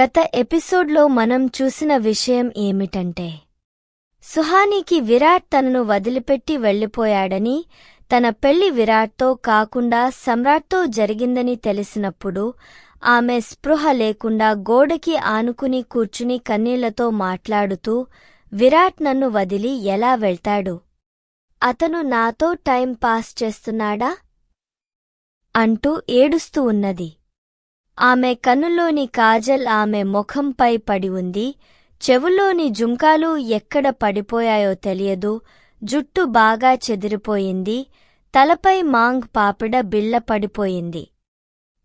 గత ఎపిసోడ్లో మనం చూసిన విషయం ఏమిటంటే సుహానీకి విరాట్ తనను వదిలిపెట్టి వెళ్ళిపోయాడని తన పెళ్ళి విరాట్తో కాకుండా సమ్రాట్తో జరిగిందని తెలిసినప్పుడు ఆమె స్పృహ లేకుండా గోడకి ఆనుకుని కూర్చుని కన్నీళ్ళతో మాట్లాడుతూ విరాట్ నన్ను వదిలి ఎలా వెళ్తాడు? అతను నాతో టైం పాస్ చేస్తున్నాడా? అంటూ ఏడుస్తూ ఉన్నది. ఆమె కన్నులోని కాజల్ ఆమె ముఖంపై పడి ఉంది. చెవుల్లోని జుంకాలు ఎక్కడ పడిపోయాయో తెలియదు. జుట్టు బాగా చెదిరిపోయింది. తలపై మాంగ్ పాపిడ బిళ్ళ పడిపోయింది.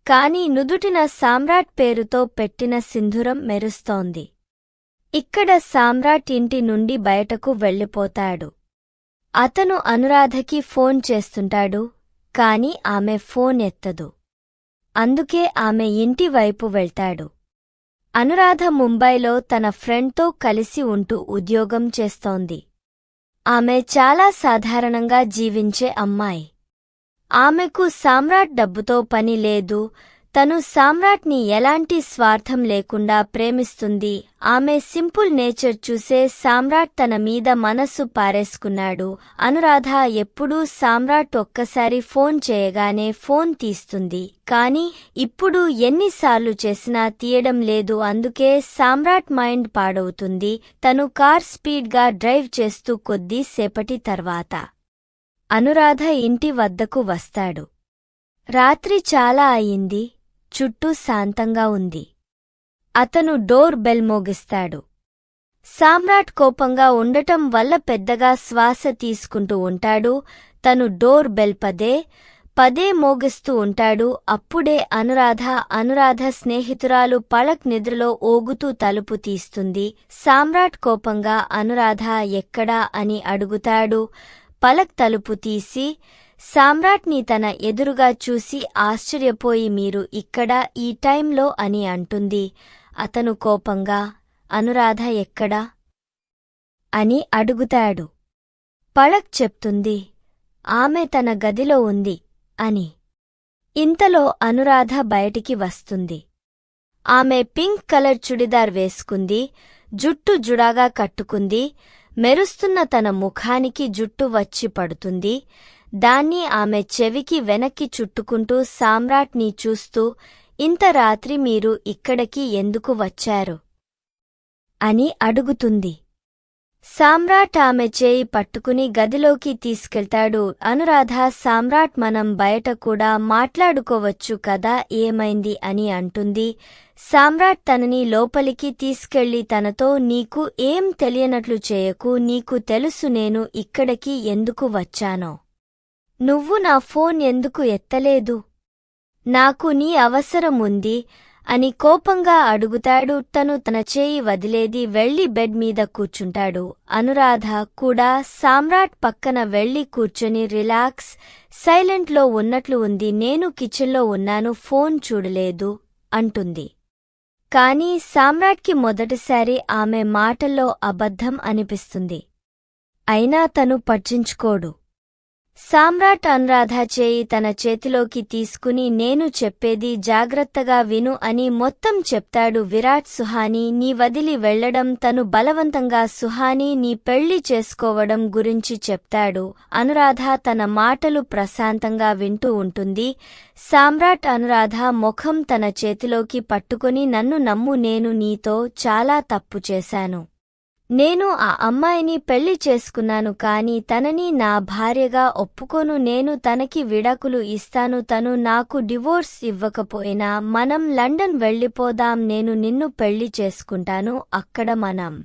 కాని నుదుటిన సామ్రాట్ పేరుతో పెట్టిన సింధురం మెరుస్తోంది. ఇక్కడ సామ్రాట్ ఇంటి నుండి బయటకు వెళ్ళిపోతాడు. అతను అనురాధకి ఫోన్ చేస్తుంటాడు కాని ఆమె ఫోన్ ఎత్తదు. అందుకే ఆమె ఇంటి వైపు వెళ్తాడు. అనురాధ ముంబైలో తన ఫ్రెండ్తో కలిసి ఉంటూ ఉద్యోగం చేస్తోంది. ఆమె చాలా సాధారణంగా జీవించే అమ్మాయి. ఆమెకు సామ్రాట్ డబ్బుతో పని లేదు తను సామ్రాట్ని ఎలాంటి స్వార్థం లేకుండా ప్రేమిస్తుంది. ఆమె సింపుల్ నేచర్ చూసే సామ్రాట్ తన మీద మనస్సు పారేసుకున్నాడు. అనురాధ ఎప్పుడూ సామ్రాట్ ఒక్కసారి ఫోన్ చేయగానే ఫోన్ తీస్తుంది. కాని ఇప్పుడు ఎన్నిసార్లు చేసినా తీయడం లేదు. అందుకే సామ్రాట్ మైండ్ పాడవుతుంది. తను కార్ స్పీడ్గా డ్రైవ్ చేస్తూ కొద్దిసేపటి తర్వాత అనురాధ ఇంటి వద్దకు వస్తాడు. రాత్రి చాలా అయింది చుట్టూ శాంతంగా ఉంది. అతను డోర్ బెల్ మోగిస్తాడు. సామ్రాట్ కోపంగా ఉండటం వల్ల పెద్దగా శ్వాస తీసుకుంటూ ఉంటాడు. తను డోర్ బెల్ పదే పదే మోగిస్తూ ఉంటాడు. అప్పుడే అనురాధ అనురాధ స్నేహితురాలు పళక్ నిద్రలో ఓగుతూ తలుపు తీస్తుంది. సామ్రాట్ కోపంగా అనురాధ ఎక్కడా అని అడుగుతాడు. పలక్ తలుపు తీసి సామ్రాట్ని తన ఎదురుగా చూసి ఆశ్చర్యపోయి మీరు ఇక్కడ ఈ టైంలో అని అంటుంది. అతను కోపంగా అనురాధ ఎక్కడా? అని అడుగుతాడు. పళక్ చెప్తుంది ఆమె తన గదిలో ఉంది అని. ఇంతలో అనురాధ బయటికి వస్తుంది. ఆమె పింక్ కలర్ చుడిదార్ వేసుకుంది జుట్టు జుడాగా కట్టుకుంది మెరుస్తున్న తన ముఖానికి జుట్టు వచ్చి పడుతుంది దాన్ని ఆమె చెవికి వెనక్కి చుట్టుకుంటూ సామ్రాట్ని చూస్తూ ఇంత రాత్రి మీరు ఇక్కడికి ఎందుకు వచ్చారు అని అడుగుతుంది. సామ్రాట్ ఆమె చేయి పట్టుకుని గదిలోకి తీసుకెళ్తాడు. అనురాధ సామ్రాట్ మనం బయట కూడా మాట్లాడుకోవచ్చు కదా ఏమైంది అని అంటుంది. సామ్రాట్ తనని లోపలికి తీసుకెళ్ళి తనతో నీకు ఏం తెలియనట్లు చేయకు నీకు తెలుసు నేను ఇక్కడికి ఎందుకు వచ్చానో. నువ్వు నా ఫోన్ ఎందుకు ఎత్తలేదు? నాకు నీ అవసరం ఉంది అని కోపంగా అడుగుతాడు. తను తన చేయి వదిలేది వెళ్ళి బెడ్ మీద కూర్చుంటాడు. అనురాధ కూడా సామ్రాట్ పక్కన వెళ్ళి కూర్చొని రిలాక్స్ సైలెంట్లో ఉన్నట్లు ఉంది. నేను కిచెన్లో ఉన్నాను ఫోన్ చూడలేదు అంటుంది. కాని సామ్రాట్కి మొదటిసారి ఆమె మాటల్లో అబద్ధం అనిపిస్తుంది. అయినా తను పట్టించుకోడు. సామ్రాట్ అనురాధ చేయి తన చేతిలోకి తీసుకుని నేను చెప్పేది జాగ్రత్తగా విను అని మొత్తం చెప్తాడు విరాట్ సుహాని. నీ వదిలి వెళ్ళడం తను బలవంతంగా సుహాని నీ పెళ్ళి చేసుకోవడం గురించి చెప్తాడు. అనురాధ తన మాటలు ప్రశాంతంగా వింటూ ఉంటుంది. సామ్రాట్ అనురాధ ముఖం తన చేతిలోకి పట్టుకుని నన్ను నమ్ము నేను నీతో చాలా తప్పు చేశాను. నేను ఆ అమ్మాయిని పెళ్ళి చేసుకున్నాను కాని తనని నా భార్యగా ఒప్పుకోను నేను తనకి విడాకులు ఇస్తాను తను నాకు డివోర్స్ ఇవ్వకపోయినా మనం లండన్ వెళ్ళిపోదాం నేను నిన్ను పెళ్ళి చేసుకుంటాను అక్కడ మనం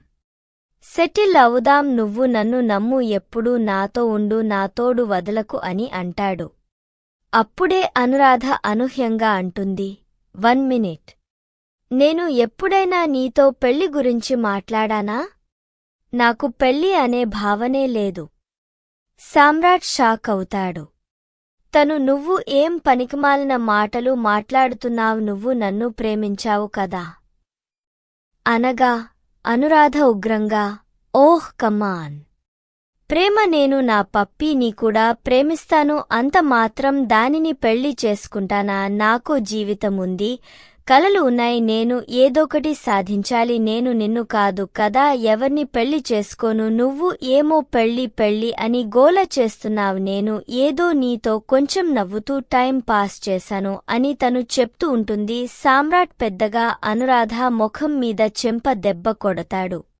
సెటిల్ అవుదాం నువ్వు నన్ను నమ్ము ఎప్పుడూ నాతో ఉండు నాతోడు వదలకు అని అంటాడు. అప్పుడే అనురాధ అనూహ్యంగా అంటుంది వన్ మినిట్. నేను ఎప్పుడైనా నీతో పెళ్ళి గురించి మాట్లాడానా? నాకు పెళ్ళి అనే భావనే లేదు. సామ్రాట్ షాక్ అవుతాడు. తను నువ్వు ఏం పనికిమాలిన మాటలు మాట్లాడుతున్నావు నువ్వు నన్ను ప్రేమించావు కదా? అనగా అనురాధ ఉగ్రంగా ఓహ్ కమ్మాన్ ప్రేమ నేను నా పప్పీని కూడా ప్రేమిస్తాను అంత మాత్రం దానిని పెళ్ళి చేసుకుంటానా? నాకో జీవితముంది కలలు ఉన్నాయి నేను ఏదోకటి సాధించాలి నేను నిన్ను కాదు కదా ఎవర్ని పెళ్ళి చేసుకోను నువ్వు ఏమో పెళ్ళి పెళ్ళి అని గోల చేస్తున్నావు నేను ఏదో నీతో కొంచెం నవ్వుతూ టైం పాస్ చేశాను అని తను చెప్తూ ఉంటుంది. సామ్రాట్ పెద్దగా అనురాధ ముఖం మీద చెంప దెబ్బ కొడతాడు.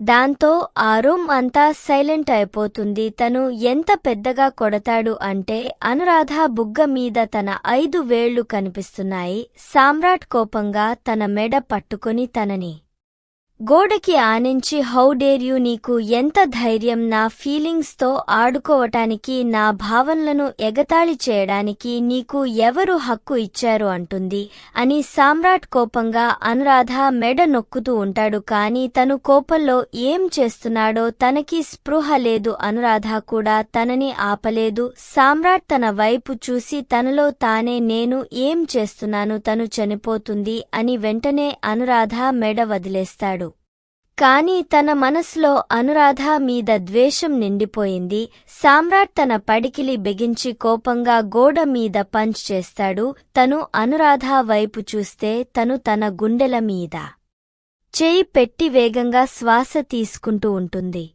దాంతో ఆ రూమ్ అంతా సైలెంట్ అయిపోతుంది. తను ఎంత పెద్దగా కొడతాడు అంటే అనురాధ బుగ్గ మీద తన ఐదు వేళ్ళు కనిపిస్తున్నాయి. సామ్రాట్ కోపంగా తన మెడ పట్టుకొని తనని గోడకి ఆనించి హౌ డేర్ యూ నీకు ఎంత ధైర్యం? నా ఫీలింగ్స్తో ఆడుకోవటానికి నా భావనలను ఎగతాళి చేయడానికి నీకు ఎవరు హక్కు ఇచ్చారు? అంటుంది. అని సామ్రాట్ కోపంగా అనురాధ మెడ నొక్కుతూ ఉంటాడు. కాని తను కోపంలో ఏం చేస్తున్నాడో తనకి స్పృహ లేదు. అనురాధ కూడా తనని ఆపలేదు. సామ్రాట్ తన వైపు చూసి తనలో తానే నేను ఏం చేస్తున్నాను? తను చనిపోతుంది అని వెంటనే అనురాధ మెడ వదిలేస్తాడు. కాని తన మనసులో అనురాధ మీద ద్వేషం నిండిపోయింది. సామ్రాట్ తన పడికిలి బిగించి కోపంగా గోడ మీద పంచ్ చేస్తాడు. తను అనురాధ వైపు చూస్తే తను తన గుండెల మీద చేయి పెట్టి వేగంగా శ్వాస తీసుకుంటూ ఉంటుంది.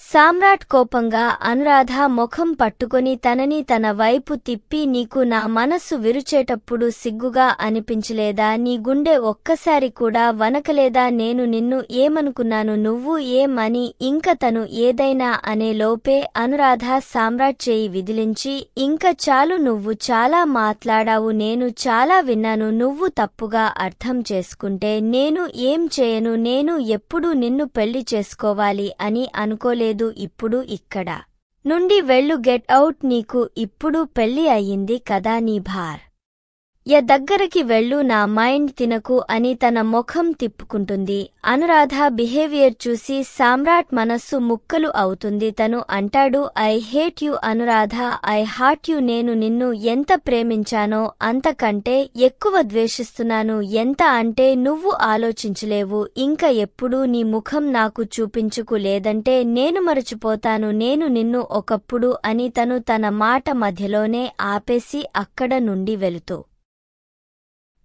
సామ్రాట్ కోపంగా అనురాధ ముఖం పట్టుకొని తనని తన వైపు తిప్పి నీకు నా మనస్సు విరుచేటప్పుడు సిగ్గుగా అనిపించలేదా? నీ గుండె ఒక్కసారి కూడా వనకలేదా నేను నిన్ను ఏమనుకున్నాను? నువ్వు ఏమని? ఇంక తను ఏదైనా అనే లోపే అనురాధ సామ్రాట్ చేయి విదిలించి ఇంక చాలు నువ్వు చాలా మాట్లాడావు నేను చాలా విన్నాను నువ్వు తప్పుగా అర్థం చేసుకుంటే నేను ఏం చేయను నేను ఎప్పుడు నిన్ను పెళ్ళి చేసుకోవాలి అని అనుకోలేదు. ఇప్పుడు ఇక్కడ. నుండి వెళ్ళు గెట్ అవుట్ నీకు ఇప్పుడు పెళ్ళి అయ్యింది కదా నీ భార్. య దగ్గరికి వెళ్ళు నా మైండ్ తినకు అని తన ముఖం తిప్పుకుంటుంది. అనురాధ బిహేవియర్ చూసి సామ్రాట్ మనస్సు ముక్కలు అవుతుంది. తను అంటాడు I hate you Anuradha. I hot you. నేను నిన్ను ఎంత ప్రేమించానో అంతకంటే ఎక్కువ ద్వేషిస్తున్నాను. ఎంత అంటే నువ్వు ఆలోచించలేవు. ఇంకా ఎప్పుడూ నీ ముఖం నాకు చూపించుకు లేదంటే నేను మరచిపోతాను. నేను నిన్ను ఒకప్పుడు అని తను తన మాట మధ్యలోనే ఆపేసి అక్కడ నుండి వెళుతూ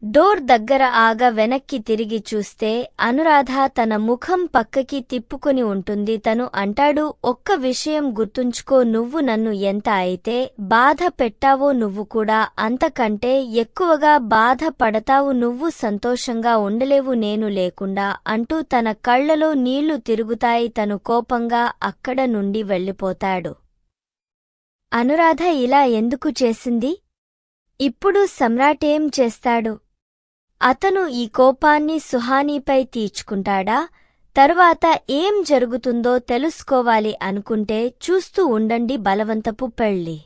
డోర్ దగ్గర ఆగ వెనక్కి తిరిగి చూస్తే అనురాధ తన ముఖం పక్కకి తిప్పుకొని ఉంటుంది. తను అంటాడు ఒక్క విషయం గుర్తుంచుకో నువ్వు నన్ను ఎంత అయితే బాధ పెట్టావో నువ్వు కూడా అంతకంటే ఎక్కువగా బాధ పడతావు నువ్వు సంతోషంగా ఉండలేవు నేను లేకుండా అంటూ తన కళ్ళలో నీళ్ళు తిరుగుతాయి. తను కోపంగా అక్కడ నుండి వెళ్ళిపోతాడు. అనురాధ ఇలా ఎందుకు చేసింది? ఇప్పుడు సమ్రాట్ ఏం చేస్తాడు? అతను ఈ కోపాన్ని సుహానీపై తీర్చుకుంటాడా? తరువాత ఏం జరుగుతుందో తెలుసుకోవాలి అనుకుంటే చూస్తూ ఉండండి బలవంతపు పెళ్ళి